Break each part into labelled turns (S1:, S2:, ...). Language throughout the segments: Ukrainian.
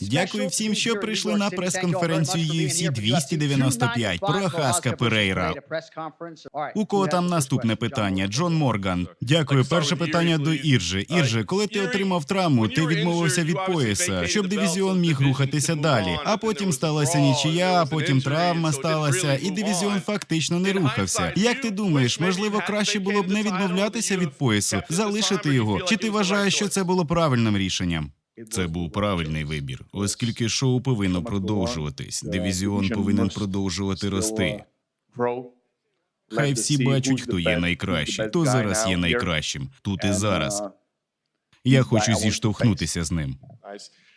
S1: Дякую всім, що прийшли на прес-конференцію UFC 295 про Хаска Перейра. У кого там наступне питання? Джон Морган. Дякую. Перше питання до Іржи. Ірже, коли ти отримав травму, ти відмовився від пояса, щоб дивізіон міг рухатися далі. А потім сталася нічия, а потім травма сталася, і дивізіон фактично не рухався. Як ти думаєш, можливо, краще було б не відмовлятися від поясу, залишити його? Чи ти вважаєш, що це було правильним рішенням? Це був правильний вибір, оскільки шоу повинно продовжуватись. Дивізіон повинен продовжувати рости. Хай всі бачать, хто є найкращий, хто зараз є найкращим, тут і зараз. Я хочу зіштовхнутися з ним.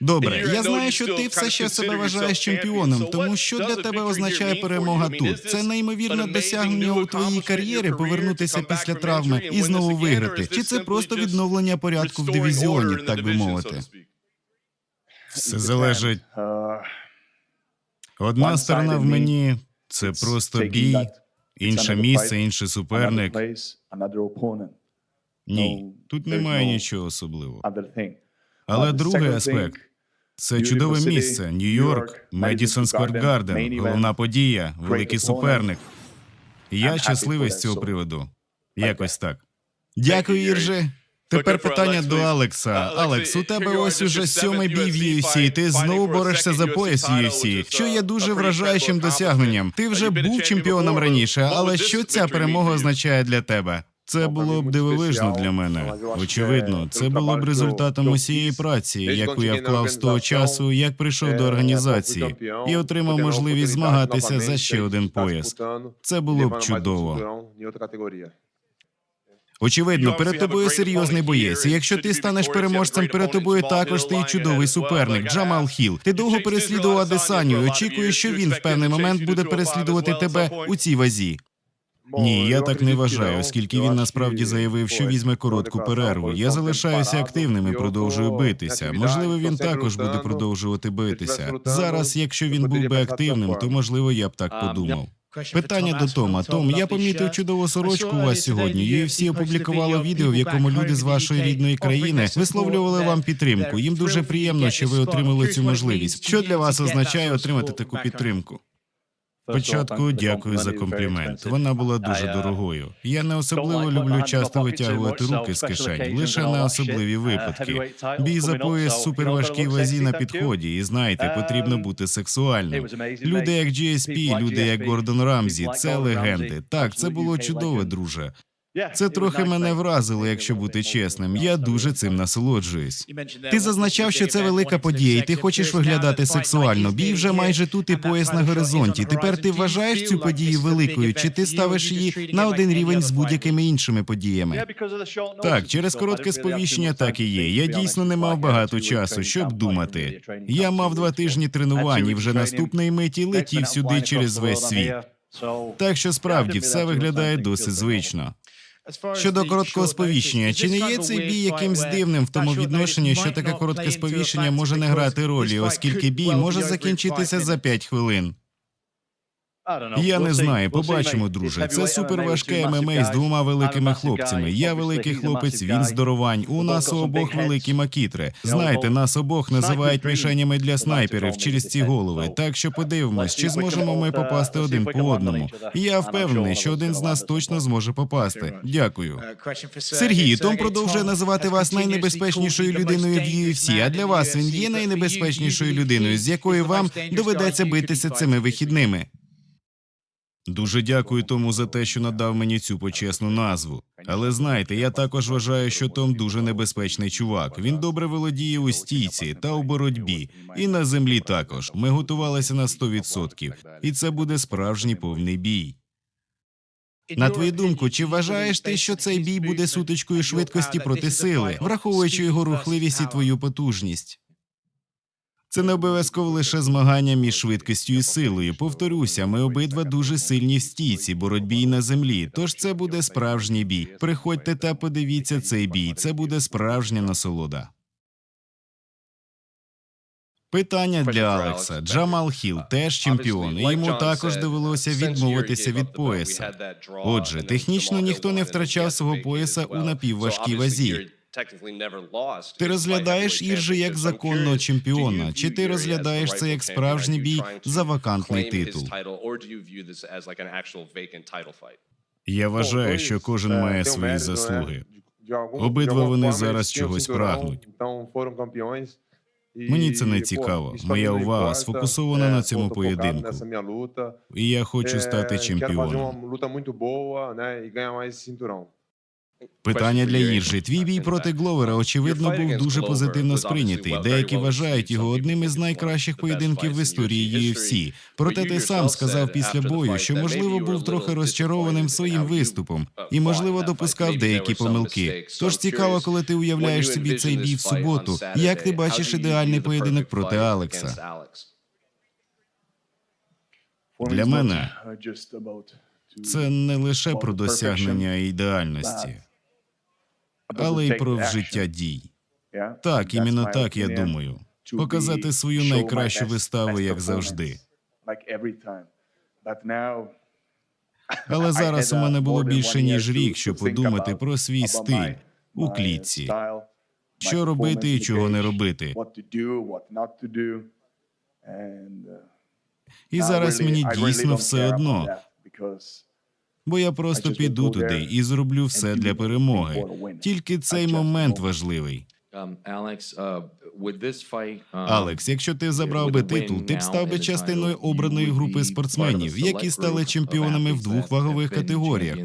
S1: Добре, я знаю, що ти все ще себе вважаєш чемпіоном, тому що для тебе означає перемога тут. Це неймовірне досягнення у твоїй кар'єрі повернутися після травми і знову виграти. Чи це просто відновлення порядку в дивізіоні, так би мовити? Все залежить. Одна сторона в мені це просто бій, інше місце, інший суперник. Ні, тут немає нічого особливого. Але другий аспект це чудове місце. Нью-Йорк, Медісон Сквер Гарден, головна подія, великий суперник. Я щасливий з цього приводу. Якось так. Дякую, Ірже. Тепер питання до Алекса. Алекс, у тебе ось уже сьомий бій в UFC, Ти знову борешся за пояс UFC, що є дуже вражаючим досягненням. Ти вже був чемпіоном раніше, але що ця перемога означає для тебе? Це було б дивовижно для мене. Очевидно, це було б результатом усієї праці, яку я вклав з того часу, як прийшов до організації, і отримав можливість змагатися за ще один пояс. Це було б чудово. Очевидно, перед тобою серйозний боєць. І Якщо ти станеш переможцем, перед тобою також стоїть чудовий суперник Джамал Хіл. Ти довго переслідував Адесаню. і Очікую, що він в певний момент буде переслідувати тебе у цій вазі. Ні, я так не вважаю, оскільки він насправді заявив, що візьме коротку перерву. Я залишаюся активним і продовжую битися. Можливо, він також буде продовжувати битися. Зараз, якщо він був би активним, то можливо я б так подумав. Питання до Тома. Том, я помітив чудову сорочку у вас сьогодні. UFC опублікувало відео, в якому люди з вашої рідної країни висловлювали вам підтримку. Їм дуже приємно, що ви отримали цю можливість. Що для вас означає отримати таку підтримку? Спочатку дякую за комплімент. Вона була дуже дорогою. Я не особливо люблю часто витягувати руки з кишень, лише на особливі випадки. Бій за пояс суперважкій вазі на підході, і знаєте, потрібно бути сексуальним. Люди, як GSP, люди, як Гордон Рамзі, це легенди. Так, це було чудове, друже. Це трохи мене вразило, якщо бути чесним. Я дуже цим насолоджуюсь. Ти зазначав, що це велика подія, і ти хочеш виглядати сексуально. Бій вже майже тут і пояс на горизонті. Тепер ти вважаєш цю подію великою, чи ти ставиш її на один рівень з будь-якими іншими подіями? Так, через коротке сповіщення так і є. Я дійсно не мав багато часу, щоб думати. Я мав два тижні тренувань і вже наступної миті летів сюди через весь світ. Так що справді все виглядає досить звично. Щодо короткого сповіщення, чи не є цей бій якимсь дивним в тому відношенні, що таке коротке сповіщення може не грати ролі, оскільки бій може закінчитися за 5 хвилин? Я не знаю, побачимо, друже. Це суперважке ММА з двома великими хлопцями. Я великий хлопець, він здоровань. У нас у обох великі макітри. Знаєте, нас обох називають мішенями для снайперів через ці голови. Так що подивимось, чи зможемо ми попасти один по одному. Я впевнений, що один з нас точно зможе попасти. Дякую. Сергій, Том продовжує називати вас найнебезпечнішою людиною в UFC, А для вас він є найнебезпечнішою людиною, з якою вам доведеться битися цими вихідними. Дуже дякую тому за те, що надав мені цю почесну назву. Але знайте, я також вважаю, що Том дуже небезпечний чувак. Він добре володіє у стійці та у боротьбі, і на землі також. Ми готувалися на 100%. і це буде справжній повний бій. На твою думку, чи вважаєш ти, що цей бій буде сутичкою швидкості проти сили, враховуючи його рухливість і твою потужність? Це не обов'язково лише змагання між швидкістю і силою. Повторюся, ми обидва дуже сильні в стійці, боротьбі й на землі. Тож це буде справжній бій. Приходьте та подивіться цей бій. Це буде справжня насолода. Питання для Алекса. Джамал Хіл теж чемпіон, і йому також довелося відмовитися від пояса. Отже, технічно ніхто не втрачав свого пояса у напівважкій вазі. Ти розглядаєш Іржи як законного чемпіона, чи ти розглядаєш це як справжній бій за вакантний титул? Я вважаю, що кожен має свої заслуги. Обидва вони зараз чогось прагнуть. Мені це не цікаво. Моя увага сфокусована на цьому поєдинку. І я хочу стати чемпіоном. Питання для Іржи. Твій бій проти Гловера, очевидно, був дуже позитивно сприйнятий. Деякі вважають його одним із найкращих поєдинків в історії UFC. Проте ти сам сказав після бою, що можливо був трохи розчарованим своїм виступом і, можливо, допускав деякі помилки. Тож цікаво, коли ти уявляєш собі цей бій в суботу. Як ти бачиш ідеальний поєдинок проти Алекса? Для мене Це не лише про досягнення ідеальності, але й про вжиття дій. Так, іменно так я думаю. Показати свою найкращу виставу, як завжди. Але зараз у мене було більше ніж рік, щоб подумати про свій стиль у клітці. Що робити і чого не робити. І зараз мені дійсно все одно, бо я просто піду туди і зроблю все для перемоги. Тільки цей момент важливий. Алекс, якщо ти забрав би титул, ти б став би частиною обраної групи спортсменів, які стали чемпіонами в двох вагових категоріях.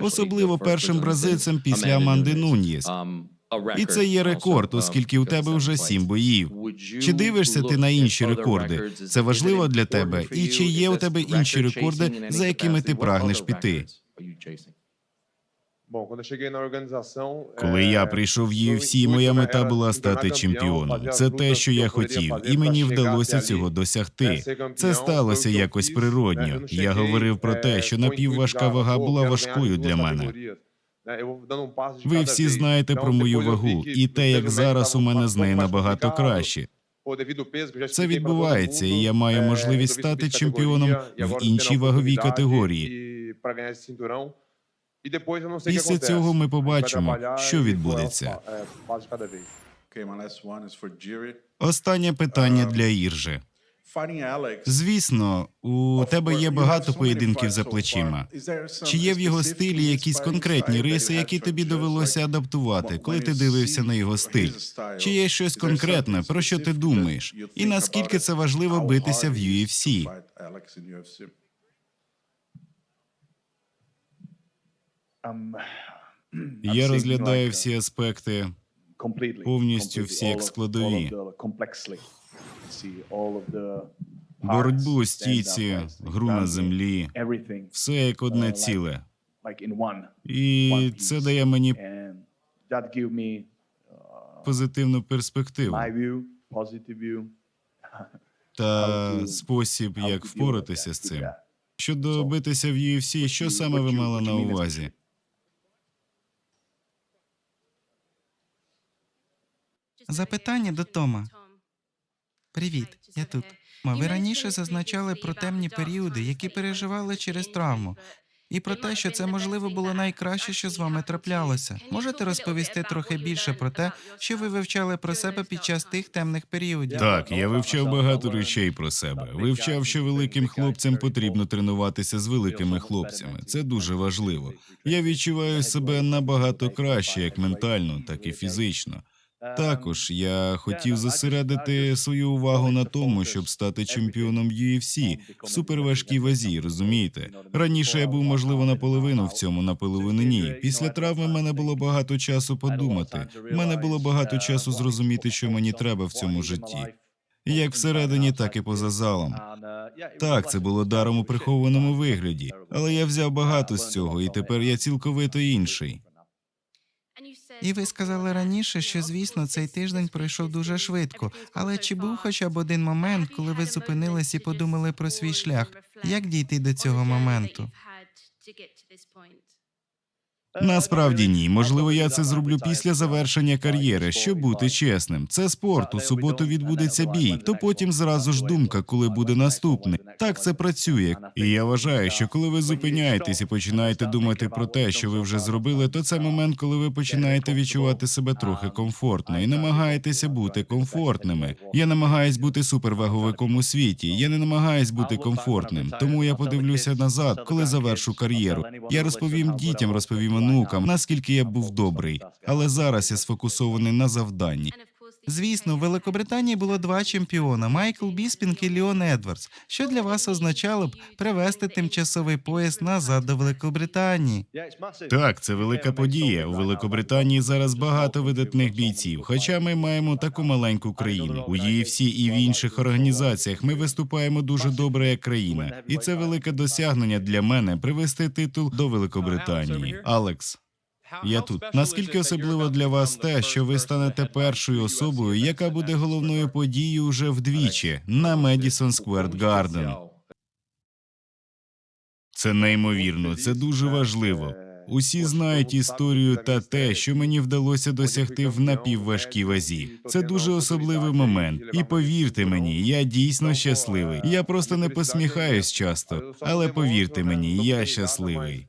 S1: Особливо першим бразильцем після Аманди Нуньєс. І це є рекорд, оскільки у тебе вже сім боїв. Чи дивишся ти на інші рекорди? Це важливо для тебе. І чи є у тебе інші рекорди, за якими ти прагнеш піти? Коли я прийшов в UFC, моя мета була стати чемпіоном. Це те, що я хотів, і мені вдалося цього досягти. Це сталося якось природньо. Я говорив про те, що напівважка вага була важкою для мене. Ви всі знаєте про мою вагу, і те, як зараз у мене з нею набагато краще. Це відбувається, і я маю можливість стати чемпіоном в іншій ваговій категорії. Після цього ми побачимо, що відбудеться. Останнє питання для Іржи. Звісно, у тебе є багато поєдинків за плечима. Чи є в його стилі якісь конкретні риси, які тобі довелося адаптувати, коли ти дивився на його стиль? Чи є щось конкретне, про що ти думаєш? І наскільки це важливо битися в UFC? Я розглядаю всі аспекти
S2: повністю всі як складові.
S1: Боротьбу у стійці, гру на землі, все як одне ціле. І це дає мені позитивну перспективу та спосіб, як впоратися з цим. Щодо битися в UFC, що саме ви мали на увазі?
S3: Запитання до Тома. Привіт, я тут. Ма, ви раніше зазначали про темні періоди, які переживали через травму, і про те, що це можливо було найкраще, що з вами траплялося. Можете розповісти трохи більше про те, що ви вивчали про себе під час тих темних періодів?
S1: Так, я вивчав багато речей про себе. Вивчав, що великим хлопцям потрібно тренуватися з великими хлопцями. Це дуже важливо. Я відчуваю себе набагато краще, як ментально, так і фізично. Також я хотів зосередити свою увагу на тому, щоб стати чемпіоном UFC в суперважкій вазі. Розумієте? Раніше я був можливо наполовину в цьому, наполовину ні. Після травми в мене було багато часу подумати. У мене було багато часу зрозуміти, що мені треба в цьому житті. Як всередині, так і поза залом. Так, це було даром у прихованому вигляді, але я взяв багато з цього, і тепер я цілковито інший.
S3: І ви сказали раніше, що звісно цей тиждень пройшов дуже швидко. Але чи був хоча б один момент, коли ви зупинились і подумали про свій шлях? Як дійти до цього моменту?
S1: Насправді ні. Можливо, я це зроблю після завершення кар'єри, щоб бути чесним. Це спорт. У суботу відбудеться бій, то потім зразу ж думка, коли буде наступний. Так це працює. І я вважаю, що коли ви зупиняєтесь і починаєте думати про те, що ви вже зробили, то це момент, коли ви починаєте відчувати себе трохи комфортно і намагаєтеся бути комфортними. Я намагаюсь бути суперваговиком у світі. Я не намагаюсь бути комфортним. Тому я подивлюся назад, коли завершу кар'єру. Я розповім дітям, розповім онукам, наскільки я був добрий. Але зараз я сфокусований на завданні.
S3: Звісно, в Великобританії було два чемпіона Майкл Біспінг і Ліон Едвардс. Що для вас означало б привести тимчасовий пояс назад до Великобританії?
S1: Так, це велика подія. У Великобританії зараз багато видатних бійців. Хоча ми маємо таку маленьку країну. У UFC і в інших організаціях ми виступаємо дуже добре як країна, і це велике досягнення для мене привести титул до Великобританії. Алекс. Я тут. Наскільки особливо для вас те, що ви станете першою особою, яка буде головною подією вже вдвічі на Медісон Скверд Гарден? Це неймовірно, це дуже важливо. Усі знають історію та те, що мені вдалося досягти в напівважкій вазі. Це дуже особливий момент. І повірте мені, я дійсно щасливий. Я просто не посміхаюсь часто, але повірте мені, я щасливий.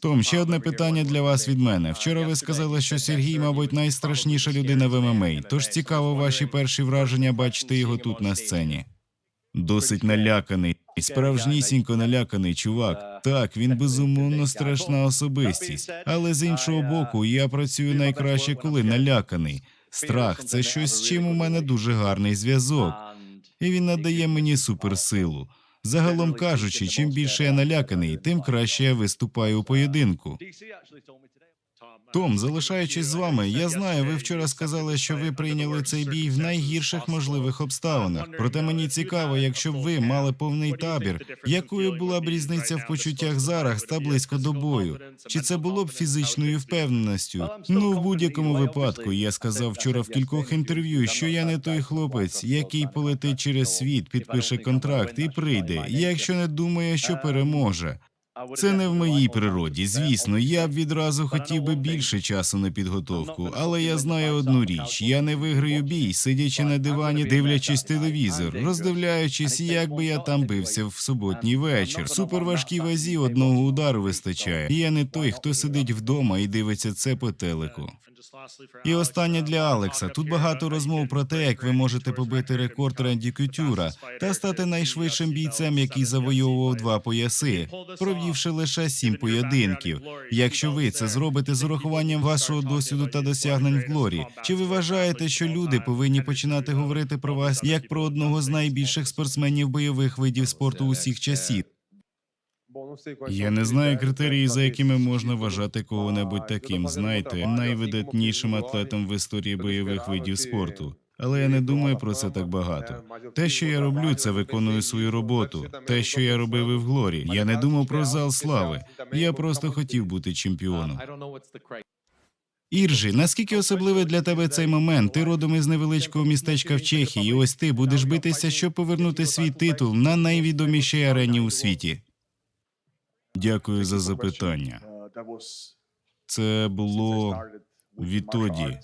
S1: Том, ще одне питання для вас від мене. Вчора ви сказали, що Сергій, мабуть, найстрашніша людина в ММА. Тож цікаво ваші перші враження бачити його тут на сцені. Досить наляканий, справжнісінько наляканий чувак. Так, він безумовно страшна особистість. Але з іншого боку, я працюю найкраще, коли наляканий. Страх це щось, з чим у мене дуже гарний зв'язок, і він надає мені суперсилу. Загалом кажучи, чим більше я наляканий, тим краще я виступаю у поєдинку. Том, залишаючись з вами, я знаю, ви вчора сказали, що ви прийняли цей бій в найгірших можливих обставинах. Проте мені цікаво, якщо б ви мали повний табір, якою була б різниця в почуттях зараз та близько до бою? Чи це було б фізичною впевненістю? Ну, в будь-якому випадку, я сказав вчора в кількох інтерв'ю, що я не той хлопець, який полетить через світ, підпише контракт і прийде, якщо не думає, що переможе. Це не в моїй природі. Звісно, я б відразу хотів би більше часу на підготовку, але я знаю одну річ: я не виграю бій, сидячи на дивані, дивлячись телевізор, роздивляючись, як би я там бився в суботній вечір. Суперважкій вазі одного удару вистачає. Я не той, хто сидить вдома і дивиться це по телеку. І останнє для Алекса. Тут багато розмов про те, як ви можете побити рекорд Ренді Кютюра та стати найшвидшим бійцем, який завойовував два пояси, провівши лише сім поєдинків. Якщо ви це зробите з урахуванням вашого досвіду та досягнень в глорі, чи ви вважаєте, що люди повинні починати говорити про вас як про одного з найбільших спортсменів бойових видів спорту усіх часів? Я не знаю критерії, за якими можна вважати кого-небудь таким, знаєте, найвидатнішим атлетом в історії бойових видів спорту. Але я не думаю про це так багато. Те, що я роблю, це виконую свою роботу. Те, що я робив і в Глорі. Я не думав про зал слави. Я просто хотів бути чемпіоном. Іржі, наскільки особливий для тебе цей момент? Ти родом із невеличкого містечка в Чехії, і ось ти будеш битися, щоб повернути свій титул на найвідомішій арені у світі. Дякую за запитання. Це було відтоді,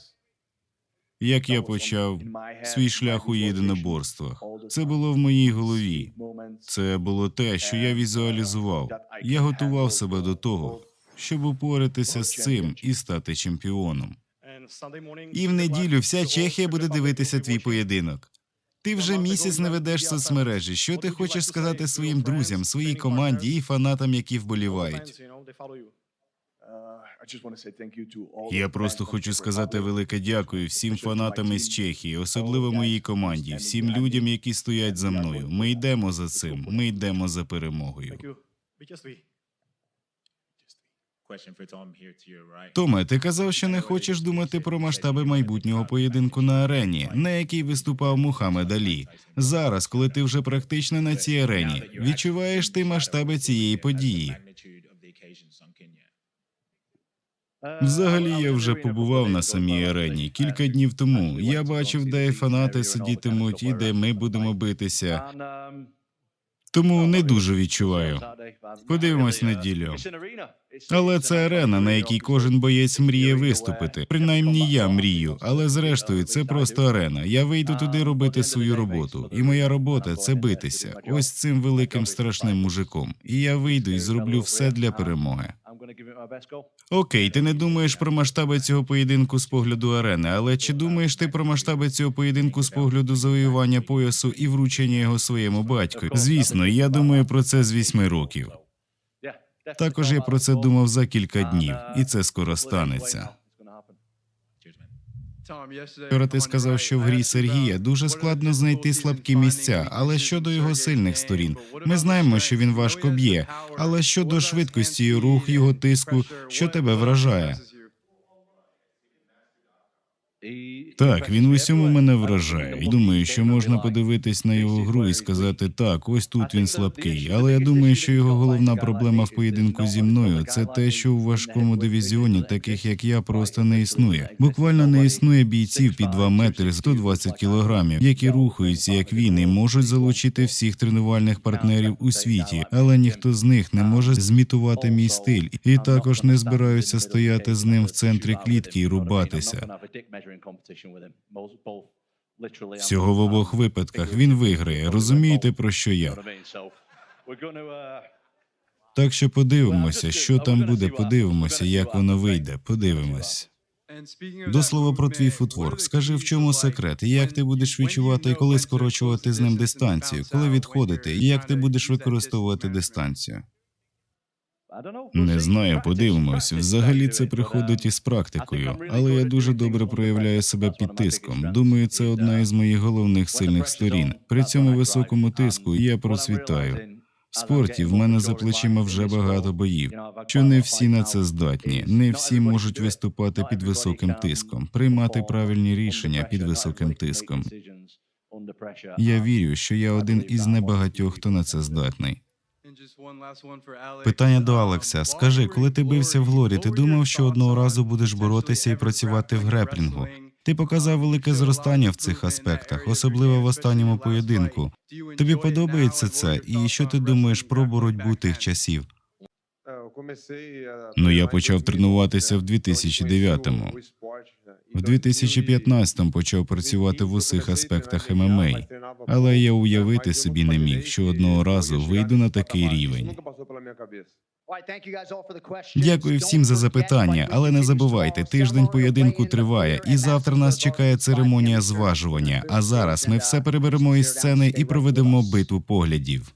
S1: як я почав свій шлях у єдиноборствах. Це було в моїй голові. Це було те, що я візуалізував. Я готував себе до того, щоб упоратися з цим і стати чемпіоном. І в неділю вся Чехія буде дивитися твій поєдинок. Ти вже місяць не ведеш соцмережі. Що ти хочеш сказати своїм друзям, своїй команді і фанатам, які вболівають? Я просто хочу сказати велике дякую всім фанатам із Чехії, особливо моїй команді, всім людям, які стоять за мною. Ми йдемо за цим. Ми йдемо за перемогою. Томе, ти казав, що не хочеш думати про масштаби майбутнього поєдинку на арені, на якій виступав Мухаммед Алі. Зараз, коли ти вже практично на цій арені, відчуваєш ти масштаби цієї події. Взагалі, я вже побував на самій арені кілька днів тому. Я бачив, де фанати сидітимуть і де ми будемо битися. Тому не дуже відчуваю. Подивимось неділю. Але це арена, на якій кожен боєць мріє виступити. Принаймні я мрію, але зрештою це просто арена. Я вийду туди робити свою роботу, і моя робота це битися. Ось цим великим страшним мужиком. І я вийду і зроблю все для перемоги. Окей, ти не думаєш про масштаби цього поєдинку з погляду арени, але чи думаєш ти про масштаби цього поєдинку з погляду завоювання поясу і вручення його своєму батьку? Звісно, я думаю про це з вісьми років. Також я про це думав за кілька днів, і це скоро станеться. Вчора ти сказав, що в грі Сергія дуже складно знайти слабкі місця, але щодо його сильних сторін, ми знаємо, що він важко б'є. Але щодо швидкості рух його тиску, що тебе вражає? Так, він в усьому мене вражає. І Думаю, що можна подивитись на його гру і сказати так, ось тут він слабкий. Але я думаю, що його головна проблема в поєдинку зі мною це те, що у важкому дивізіоні, таких як я, просто не існує. Буквально не існує бійців під 2 метри 120 кілограмів, які рухаються як він і можуть залучити всіх тренувальних партнерів у світі, але ніхто з них не може змітувати мій стиль, і також не збираються стояти з ним в центрі клітки і рубатися. Всього в обох випадках він виграє. Розумієте про що я? Так що подивимося, що там буде. Подивимося, як воно вийде. Подивимось. До слова про твій футворк. Скажи, в чому секрет? Як ти будеш відчувати, коли скорочувати з ним дистанцію, коли відходити, і як ти будеш використовувати дистанцію? Не знаю, подивимось. Взагалі це приходить із практикою, але я дуже добре проявляю себе під тиском. Думаю, це одна із моїх головних сильних сторін. При цьому високому тиску я процвітаю. В спорті в мене за плечима вже багато боїв. Що не всі на це здатні, не всі можуть виступати під високим тиском, приймати правильні рішення під високим тиском. Я вірю, що я один із небагатьох, хто на це здатний.
S3: Питання до Алекса. Скажи, коли ти бився в Глорі, ти думав, що одного разу будеш боротися і працювати в греплінгу? Ти показав велике зростання в цих аспектах, особливо в останньому поєдинку. Тобі подобається це? І що ти думаєш про боротьбу тих часів?
S1: Ну, я почав тренуватися в 2009-му. В 2015-му почав працювати в усіх аспектах ММА, але я уявити собі не міг, що одного разу вийду на такий рівень. Дякую всім за запитання, але не забувайте, тиждень поєдинку триває, і завтра нас чекає церемонія зважування. А зараз ми все переберемо із сцени і проведемо битву поглядів.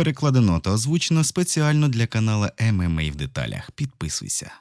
S1: Перекладено та озвучено спеціально для канала ММА в деталях. Підписуйся.